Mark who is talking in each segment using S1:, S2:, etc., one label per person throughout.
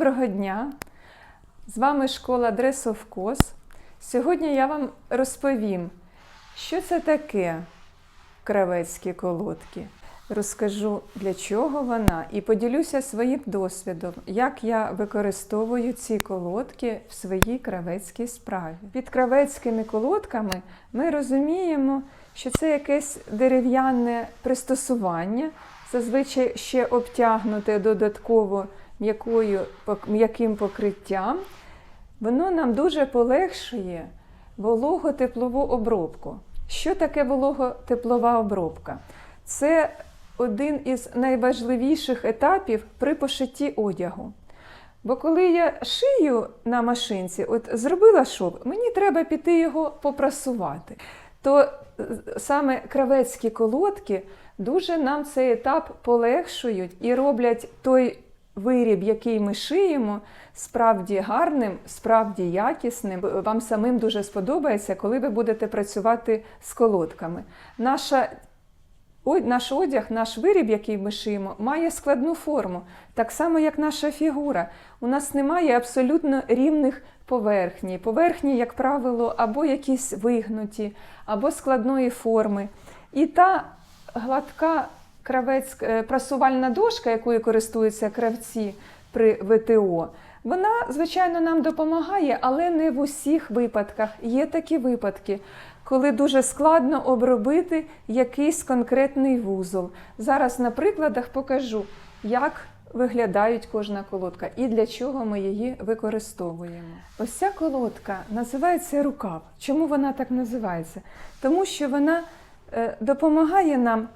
S1: Доброго дня! З вами школа Dress of Cos. Сьогодні я вам розповім, що це таке кравецькі колодки. Розкажу, для чого вона, і поділюся своїм досвідом, як я використовую ці колодки в своїй кравецькій справі. Під кравецькими колодками ми розуміємо, що це якесь дерев'яне пристосування, зазвичай ще обтягнуте додатково м'якою, м'яким покриттям. Воно нам дуже полегшує волого-теплову обробку. Що таке волого-теплова обробка? Це один із найважливіших етапів при пошитті одягу. Бо коли я шию на машинці, от зробила шов, мені треба піти його попрасувати. То е, саме кравецькі колодки дуже нам цей етап полегшують і роблять той виріб, який ми шиємо, справді гарним, справді якісним. Вам самим дуже сподобається, коли ви будете працювати з колодками. Наша наш одяг, наш виріб, який ми шиємо, має складну форму, так само як наша фігура. У нас немає абсолютно рівних поверхні. Поверхні, як правило, або якісь вигнуті, або складної форми. І та гладка кравець, е, прасувальна дошка, якою користуються кравці при ВТО, вона, звичайно, нам допомагає, але не в усіх випадках. Є такі випадки, коли дуже складно обробити якийсь конкретний вузол. Зараз на прикладах покажу, як виглядають кожна колодка і для чого ми її використовуємо. Ось ця колодка називається рукав. Чому вона так називається? Тому що вона допомагає нам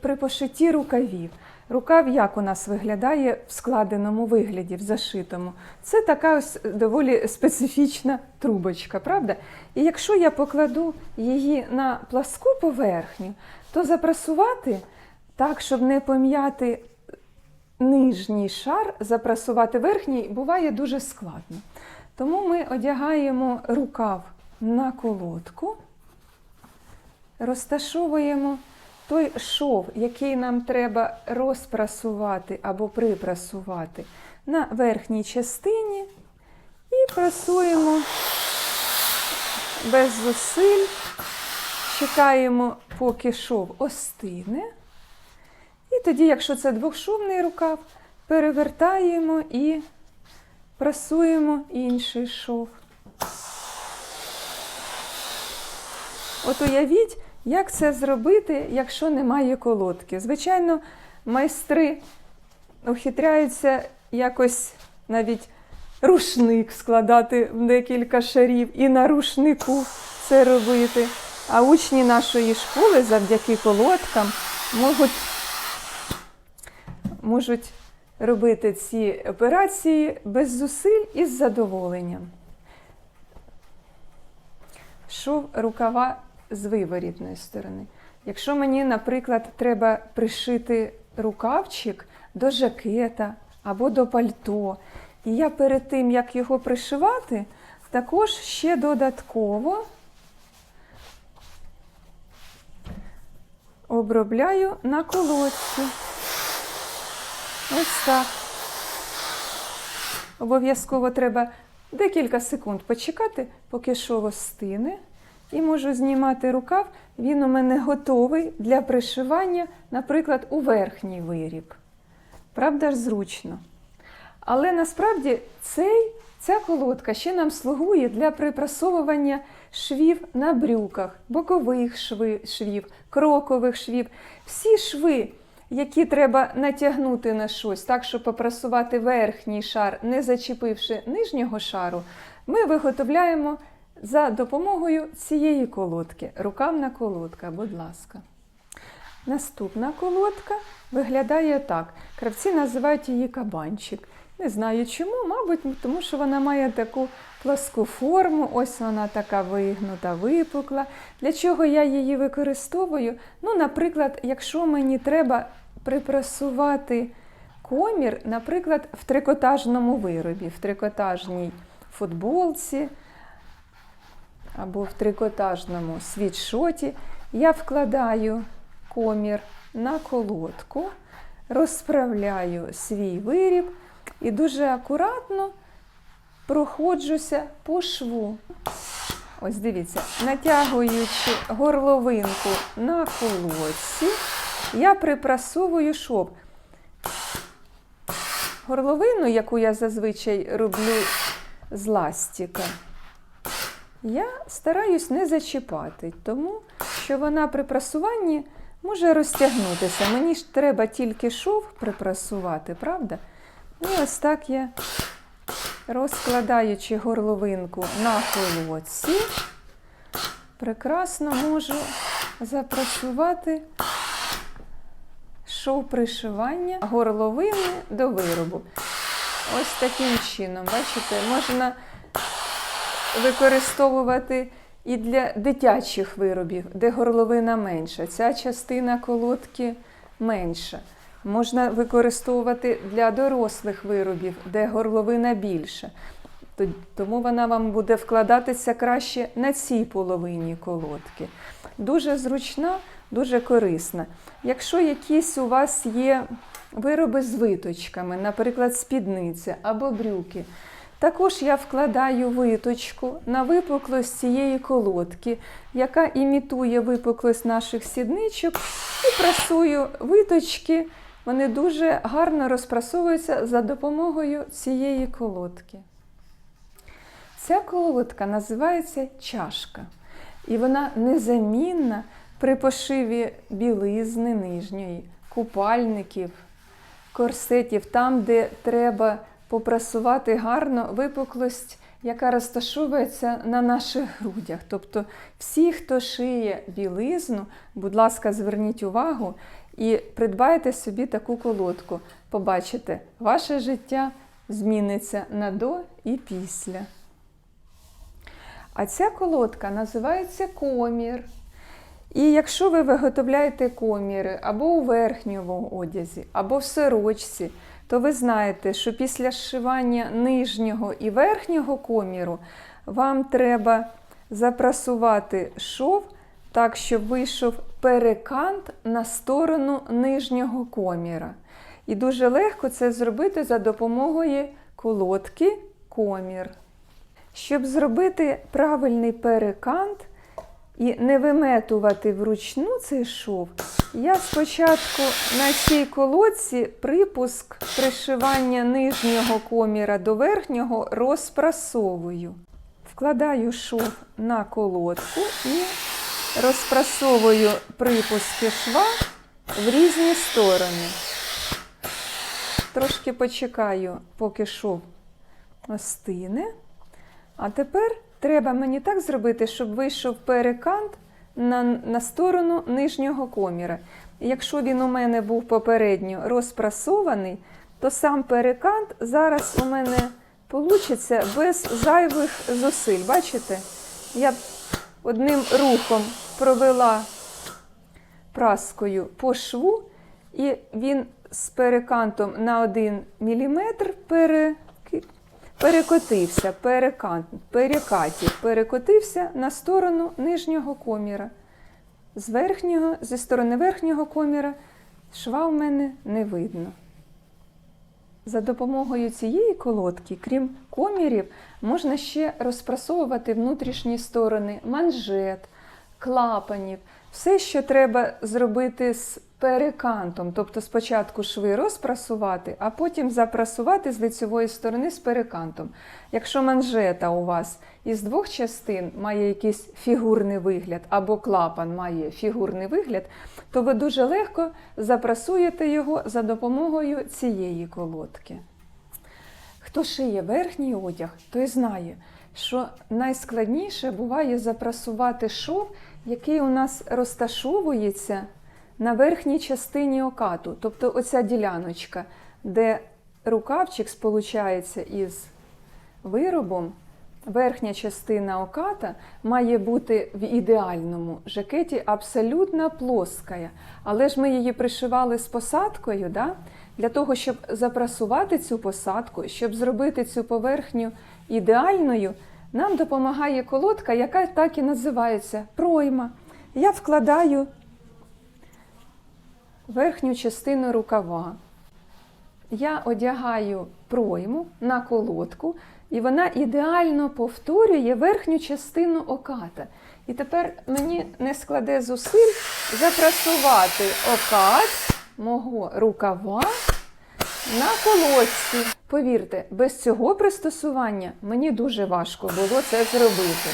S1: при пошитті рукавів. Рукав як у нас виглядає в складеному вигляді, в зашитому. Це така ось доволі специфічна трубочка, правда? І якщо я покладу її на пласку поверхню, то запрасувати так, щоб не пом'яти нижній шар, запрасувати верхній буває дуже складно. Тому ми одягаємо рукав на колодку, розташовуємо той шов, який нам треба розпрасувати або припрасувати на верхній частині і прасуємо без зусиль, чекаємо, поки шов остине. І тоді, якщо це двохшовний рукав, перевертаємо і прасуємо інший шов. От уявіть, як це зробити, якщо немає колодки. Звичайно, майстри ухитряються якось навіть рушник складати в декілька шарів і на рушнику це робити. А учні нашої школи завдяки колодкам можуть, можуть робити ці операції без зусиль і з задоволенням. Шов рукава з виворітної сторони. Якщо мені, наприклад, треба пришити рукавчик до жакета або до пальто, і я перед тим, як його пришивати, також ще додатково обробляю на колодці. Ось так. Обов'язково треба декілька секунд почекати, поки шов остине. І можу знімати рукав. Він у мене готовий для пришивання, наприклад, у верхній виріб. Правда ж, зручно. Але насправді цей, ця колодка ще нам слугує для припрасовування швів на брюках, бокових шви, швів, крокових швів. Всі шви, які треба натягнути на щось, так, щоб попрасувати верхній шар, не зачепивши нижнього шару, ми виготовляємо за допомогою цієї колодки. Рукавна колодка, будь ласка. Наступна колодка виглядає так. Кравці називають її кабанчик. Не знаю чому, мабуть, тому що вона має таку пласку форму, ось вона така вигнута, випукла. Для чого я її використовую? Ну, наприклад, якщо мені треба припрасувати комір, наприклад, в трикотажному виробі, в трикотажній футболці або в трикотажному світшоті, я вкладаю комір на колодку, розправляю свій виріб, і дуже акуратно проходжуся по шву. Ось дивіться, натягуючи горловинку на колодці, я припрасовую шов. Горловину, яку я зазвичай роблю з ластика, я стараюсь не зачіпати, тому що вона при прасуванні може розтягнутися. Мені ж треба тільки шов припрасувати, правда? І ось так я, розкладаючи горловинку на колодці, прекрасно можу запрацювати шов пришивання горловини до виробу. Ось таким чином, бачите, можна використовувати і для дитячих виробів, де горловина менша. Ця частина колодки менша. Можна використовувати для дорослих виробів, де горловина більша. Тому вона вам буде вкладатися краще на цій половині колодки. Дуже зручна, дуже корисна. Якщо якісь у вас є вироби з виточками, наприклад, спідниця або брюки, також я вкладаю виточку на випуклость цієї колодки, яка імітує випуклость наших сідничок, і прасую виточки. Вони дуже гарно розпрасовуються за допомогою цієї колодки. Ця колодка називається чашка, і вона незамінна при пошиві білизни нижньої, купальників, корсетів, там, де треба попрасувати гарно випуклость, яка розташовується на наших грудях. Тобто, всі, хто шиє білизну, будь ласка, зверніть увагу і придбайте собі таку колодку. Побачите, ваше життя зміниться на до і після. А ця колодка називається комір. І якщо ви виготовляєте коміри або у верхньому одязі, або в сорочці, то ви знаєте, що після зшивання нижнього і верхнього коміру вам треба запрасувати шов так, щоб вийшов перекант на сторону нижнього коміра. І дуже легко це зробити за допомогою колодки комір. Щоб зробити правильний перекант і не виметувати вручну цей шов, я спочатку на цій колодці припуск пришивання нижнього коміра до верхнього розпрасовую. Вкладаю шов на колодку і розпрасовую припуски шва в різні сторони. Трошки почекаю, поки шов остине. А тепер треба мені так зробити, щоб вийшов перекант на, на сторону нижнього коміра. Якщо він у мене був попередньо розпрасований, то сам перекант зараз у мене вийде без зайвих зусиль. Бачите? Я одним рухом провела праскою по шву, і він з перекантом на 1 мм пере перекотився, перекат, перекатів, перекотився на сторону нижнього коміра. З верхнього, зі сторони верхнього коміра шва в мене не видно. За допомогою цієї колодки, крім комірів, можна ще розпрасовувати внутрішні сторони манжет, клапанів, все, що треба зробити з перекантом. Тобто спочатку шви розпрасувати, а потім запрасувати з лицевої сторони з перекантом. Якщо манжета у вас із двох частин має якийсь фігурний вигляд, або клапан має фігурний вигляд, то ви дуже легко запрасуєте його за допомогою цієї колодки. Хто шиє верхній одяг, той знає, що найскладніше буває запрасувати шов, який у нас розташовується на верхній частині окату. Тобто оця діляночка, де рукавчик сполучається із виробом, верхня частина оката має бути в ідеальному жакеті абсолютно плоская. Але ж ми її пришивали з посадкою. Да? Для того, щоб запрасувати цю посадку, щоб зробити цю поверхню ідеальною, нам допомагає колодка, яка так і називається пройма. Я вкладаю верхню частину рукава Я одягаю пройму на колодку, і вона ідеально повторює верхню частину оката. І тепер мені не складе зусиль запрасувати окат мого рукава на колодці. Повірте, без цього пристосування мені дуже важко було це зробити.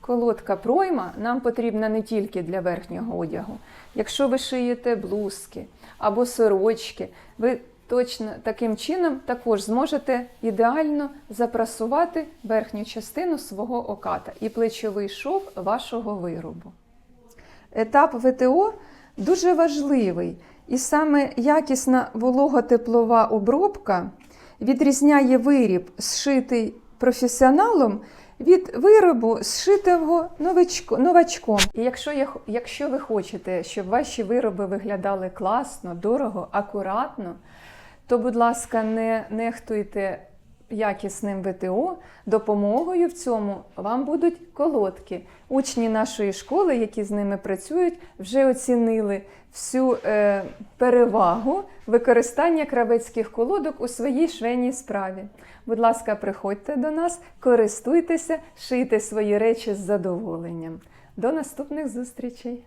S1: Колодка пройма нам потрібна не тільки для верхнього одягу. Якщо ви шиєте блузки або сорочки, ви точно таким чином також зможете ідеально запрасувати верхню частину свого оката і плечовий шов вашого виробу. Етап ВТО дуже важливий, і саме якісна вологотеплова обробка відрізняє виріб, зшитий професіоналом, від виробу, зшитого новачком. І якщо, якщо ви хочете, щоб ваші вироби виглядали класно, дорого, акуратно, то, будь ласка, не нехтуйте якісним ВТО. Допомогою в цьому вам будуть колодки. Учні нашої школи, які з ними працюють, вже оцінили всю е, перевагу використання кравецьких колодок у своїй швейній справі. Будь ласка, приходьте до нас, користуйтеся, шийте свої речі з задоволенням. До наступних зустрічей!